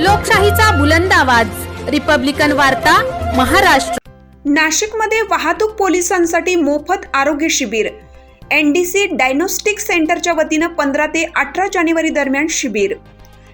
लोकशाहीचा बुलंद आवाज. रिपब्लिकन वार्ता महाराष्ट्र. नाशिकमध्ये वाहतूक पोलिसांसाठी मोफत आरोग्य शिबिर. एन डी सी डायग्नोस्टिक सेंटरच्या वतीनं पंधरा ते अठरा जानेवारी दरम्यान शिबिर.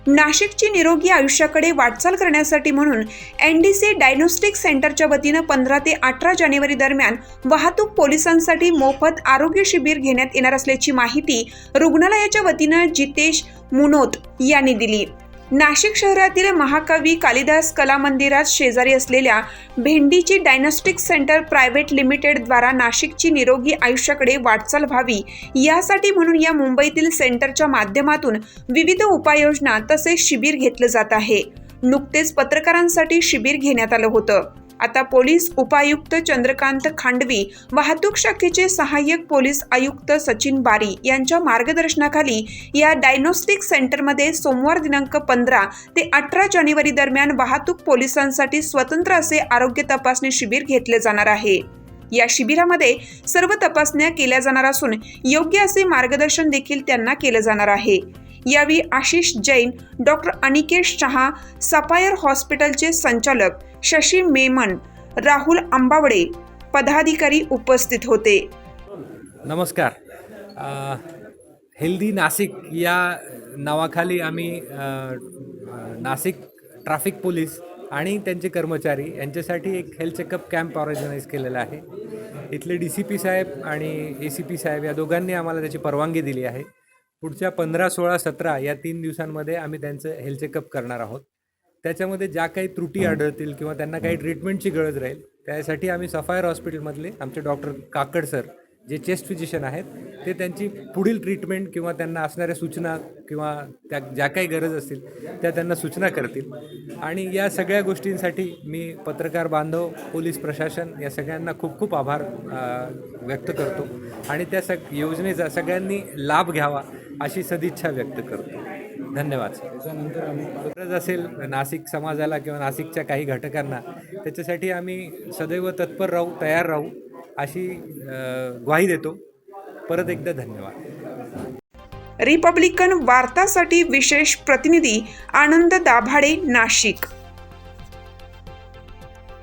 नाशिकची निरोगी आयुष्याकडे वाटचाल करण्यासाठी म्हणून एन डी सी डायग्नोस्टिक सेंटरच्या वतीनं पंधरा ते अठरा जानेवारी दरम्यान वाहतूक पोलिसांसाठी मोफत आरोग्य शिबिर घेण्यात येणार असल्याची माहिती रुग्णालयाच्या वतीनं जितेश मुनोत यांनी दिली. नाशिक शहरातील महाकवी कालिदास कला मंदिरात शेजारी असलेल्या भेंडीची डायनॉस्टिक सेंटर प्रायव्हेट लिमिटेडद्वारा नाशिकची निरोगी आयुष्याकडे वाटचाल व्हावी यासाठी म्हणून या मुंबईतील सेंटरच्या माध्यमातून विविध उपाययोजना तसेच शिबिर घेतलं जात आहे. नुकतेच पत्रकारांसाठी शिबिर घेण्यात आलं होतं. आता पोलीस उपायुक्त चंद्रकांत खांडवी वाहतूक शाखेचे सहाय्यक पोलीस आयुक्त सचिन बारी यांच्या मार्गदर्शनाखाली या डायग्नोस्टिक सेंटरमध्ये सोमवार दिनांक पंधरा ते अठरा जानेवारी दरम्यान वाहतूक पोलिसांसाठी स्वतंत्र असे आरोग्य तपासणी शिबिर घेतले जाणार आहे. या शिबिरामध्ये सर्व तपासण्या केल्या जाणार असून योग्य असे मार्गदर्शन देखील त्यांना केलं जाणार आहे. यावेळी आशिष जैन डॉक्टर अनिकेत शहा सफायर हॉस्पिटलचे संचालक शशी मेमन राहुल आंबावडे पदाधिकारी उपस्थित होते. नमस्कार. हेल्दी नाशिक या नावाखाली आम्ही नासिक नाशिक ट्रॅफिक पोलीस आणि त्यांचे कर्मचारी यांच्यासाठी एक हेल्थ चेकअप कॅम्प ऑर्गनाईज केलेला आहे. इथले डी सी पी साहेब आणि ए सी पी साहेब या दोघांनी आम्हाला त्याची परवानगी दिली आहे. पुढच्या पंधरा सोळा सतरा या तीन दिवसांमध्ये आम्ही त्यांचं हेल्थ चेकअप करणार आहोत. त्याच्यामध्ये ज्या काही त्रुटी आढळतील किंवा त्यांना काही ट्रीटमेंटची गरज राहील त्यासाठी आम्ही सफायर हॉस्पिटलमधले आमचे डॉक्टर काकड सर जे चेस्ट फिजिशियन आहेत ते त्यांची पुढील ट्रीटमेंट किंवा त्यांना असणाऱ्या सूचना किंवा त्या ज्या काही गरज असतील त्या त्यांना सूचना करतील. आणि या सगळ्या गोष्टींसाठी मी पत्रकार बांधव पोलीस प्रशासन या सगळ्यांना खूप खूप आभार व्यक्त करतो. आणि त्या सग योजनेचा सगळ्यांनी लाभ घ्यावा अशी सदिच्छा व्यक्त करतो. धन्यवाद गरज असेल नाशिक समाजाला किंवा नाशिकच्या काही घटकांना त्याच्यासाठी आम्ही सदैव तत्पर राहू तयार राहू. अशी ग्वाही देतो. परत एकदा धन्यवाद. रिपब्लिकन वार्तासाठी विशेष प्रतिनिधी आनंद दाभाडे नाशिक.